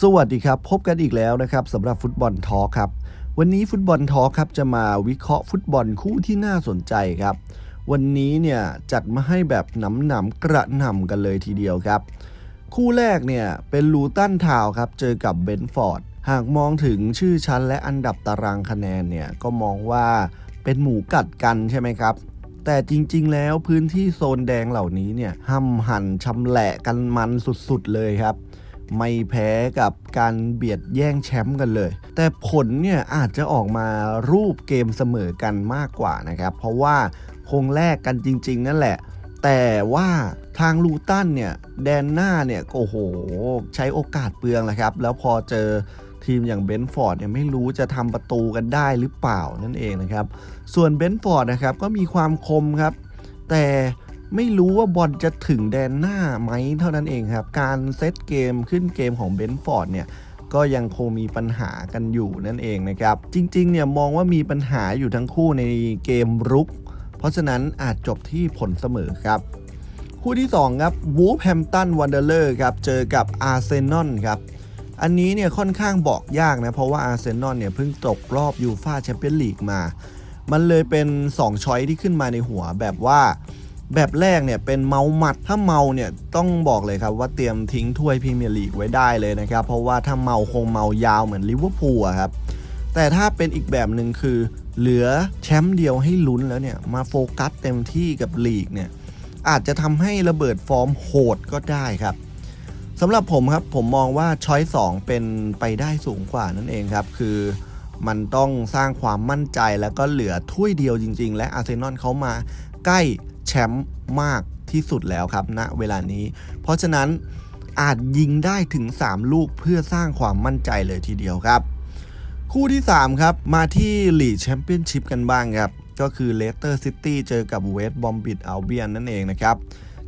สวัสดีครับ พบกันอีกแล้วนะครับสำหรับฟุตบอลทอครับ วันนี้ฟุตบอลทอครับจะมาวิเคราะห์ฟุตบอลคู่ที่น่าสนใจครับ วันนี้เนี่ยจัดมาให้แบบหนำหนำกระหน่ำกันเลยทีเดียวครับ คู่แรกเนี่ยเป็นลูตันทาวครับเจอกับเบนฟอร์ดหากมองถึงชื่อชั้นและอันดับตารางคะแนนเนี่ยก็มองว่าเป็นหมูกัดกันใช่ไหมครับ แต่จริงๆ แล้วพื้นที่โซนแดงเหล่านี้เนี่ยห้ำหั่นชำแหละกันมันสุดๆเลยครับ ไม่แพ้กับการเบียดแย่งแชมป์กันเลย แต่ผลเนี่ยอาจจะออกมารูปเกมเสมอกันมากกว่านะครับ เพราะว่าคงแลกกันจริง ๆ นั่นแหละ แต่ว่าทางลูตันเนี่ยแดนหน้าเนี่ยโอ้โห ใช้โอกาสเปลืองแหละครับ แล้วพอเจอทีมอย่างเบนฟอร์ดเนี่ยไม่รู้จะทำประตูกันได้หรือเปล่านั่นเองนะครับ ส่วนเบนฟอร์ดนะครับก็มีความคมครับ แต่ ไม่รู้ว่าบอลจะถึงแดนหน้าไหมเท่านั้นเองครับ การเซตเกมขึ้นเกมของเบนฟอร์ดเนี่ยก็ยังคงมีปัญหากันอยู่นั่นเองนะครับ จริงๆเนี่ยมองว่ามีปัญหาอยู่ทั้งคู่ในเกมรุก เพราะฉะนั้นอาจจบที่ผลเสมอครับ คู่ที่ 2 ครับวูฟแฮมตันวันเดอร์เลอร์ครับเจอกับอาร์เซนอลครับอันนี้เนี่ยค่อนข้างบอกยากนะ เพราะว่าอาร์เซนอลเนี่ยเพิ่งตกรอบยูฟาแชมเปี้ยนลีกมา มันเลยเป็น 2 ช้อยที่ขึ้นมาในหัวแบบว่า แบบแรกเนี่ยเป็นเมาหมัด ถ้าเมาเนี่ยต้องบอกเลยครับว่าเตรียมทิ้งถ้วยพรีเมียร์ลีกไว้ได้เลยนะครับ เพราะว่าถ้าเมาคงเมายาวเหมือนลิเวอร์พูลครับ แต่ถ้าเป็นอีกแบบหนึ่งคือ เหลือแชมป์เดียวให้ลุ้นแล้วเนี่ยมาโฟกัสเต็มที่กับลีกเนี่ยอาจจะทำให้ระเบิดฟอร์มโหดก็ได้ครับสำหรับผมครับผมมองว่าช้อย2เป็นไปได้สูงกว่านั่นเองครับ คือมันต้องสร้างความมั่นใจแล้วก็เหลือถ้วยเดียวจริง ๆ และอาร์เซนอลเขามา ใกล้แชมป์มากที่สุดแล้วครับณเวลานี้ เพราะฉะนั้นอาจยิงได้ถึง 3 ลูกเพื่อสร้างความมั่นใจเลยทีเดียวครับ คู่ที่ 3 ครับมาที่ลีกแชมเปี้ยนชิพกันบ้างครับ ก็คือเลสเตอร์ซิตี้เจอกับเวสต์บอมบิดอัลเบียนนั่นเองนะครับ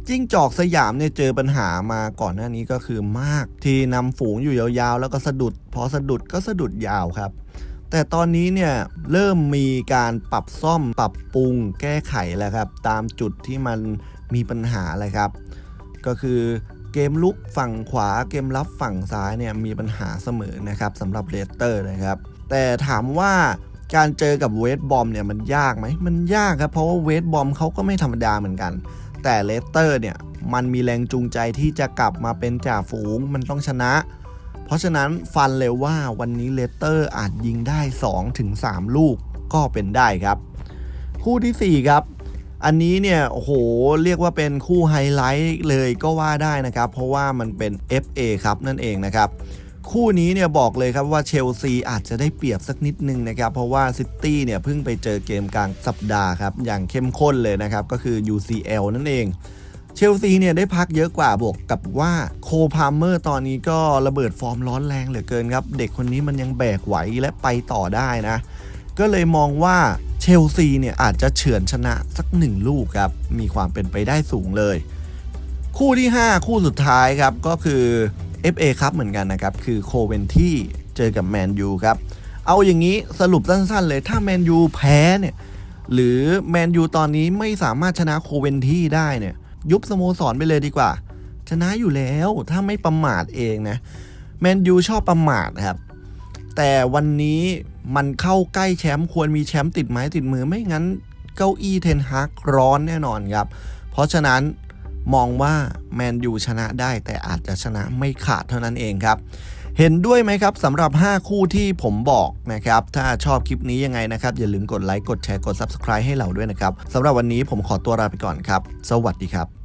จิ้งจอกสยามเนี่ยเจอปัญหามาก่อนหน้านี้ก็คือมากที่นำฝูงอยู่ยาวๆ แล้วก็สะดุด พอสะดุดก็สะดุดยาวครับ แต่ตอนนี้เนี่ยเริ่มมีการปรับซ่อมปรับปรุงแก้ไขแล้วครับ ตามจุดที่มันมีปัญหาเลยครับ ก็คือเกมลุกฝั่งขวาเกมรับฝั่งซ้ายเนี่ยมีปัญหาเสมอนะครับสำหรับเลสเตอร์นะครับ แต่ถามว่าการเจอกับเวสบอมเนี่ยมันยากไหมมันยากครับเพราะว่าเวสบอมเขาก็ไม่ธรรมดาเหมือนกัน แต่เลสเตอร์เนี่ยมันมีแรงจูงใจที่จะกลับมาเป็นจ่าฝูง มันต้องชนะ เพราะฉะนั้นฟันเลยว่าวันนี้เลสเตอร์อาจยิงได้ 2-3 ลูกก็เป็นได้ครับ คู่ทีสี่ 4 ครับ อันนี้เนี่ยโอ้โหเรียกว่าเป็นคู่ไฮไลท์เลยก็ว่าได้นะครับ เพราะว่ามันเป็น FA ครับนั่นเองนะครับคู่นี้เนี่ยบอกเลยครับว่าเชลซีอาจจะได้เปรียบสักนิดนึงนะครับ เพราะว่าซิตี้เนี่ยเพิ่งไปเจอเกมกลางสัปดาห์ครับ อย่างเข้มข้นเลยนะครับ ก็คือ UCL นั่นเอง เชลซีเนี่ยได้พักเยอะกว่าบวกกับว่าโคพาเมอร์ตอนนี้ก็ระเบิดฟอร์มร้อนแรงเหลือเกินครับ เด็กคนนี้มันยังแบกไหวและไปต่อได้นะ ก็เลยมองว่าเชลซีเนี่ยอาจจะเฉือนชนะสักหนึ่งลูกครับ มีความเป็นไปได้สูงเลย คู่ที่ 5 คู่สุดท้ายครับก็คือ FA ครับเหมือนกันนะครับ คือโคเวนที่เจอกับแมนยูครับ เอาอย่างนี้สรุปสั้นๆเลยถ้าแมนยูแพ้เนี่ยหรือแมนยูตอนนี้ไม่สามารถชนะโคเวนที่ได้เนี่ย ยุบสโมสรไปเลยดีกว่า ชนะอยู่แล้วถ้าไม่ประมาทเองนะแมนยูชอบประมาทครับ แต่วันนี้มันเข้าใกล้แชมป์ควรมีแชมป์ติดไม้ติดมือไม่งั้นเก้าอี้เทนฮากร้อนแน่นอนครับ เพราะฉะนั้นมองว่าแมนยูชนะได้แต่อาจจะชนะไม่ขาดเท่านั้นเองครับ เห็นด้วยไหมครับสำหรับ 5 คู่ที่ผมบอกนะครับ ถ้าชอบคลิปนี้ยังไงนะครับ อย่าลืมกดไลค์ กดแชร์ กด Subscribe ให้เราด้วยนะครับสำหรับวันนี้ผมขอตัวลาไปก่อนครับ สวัสดีครับ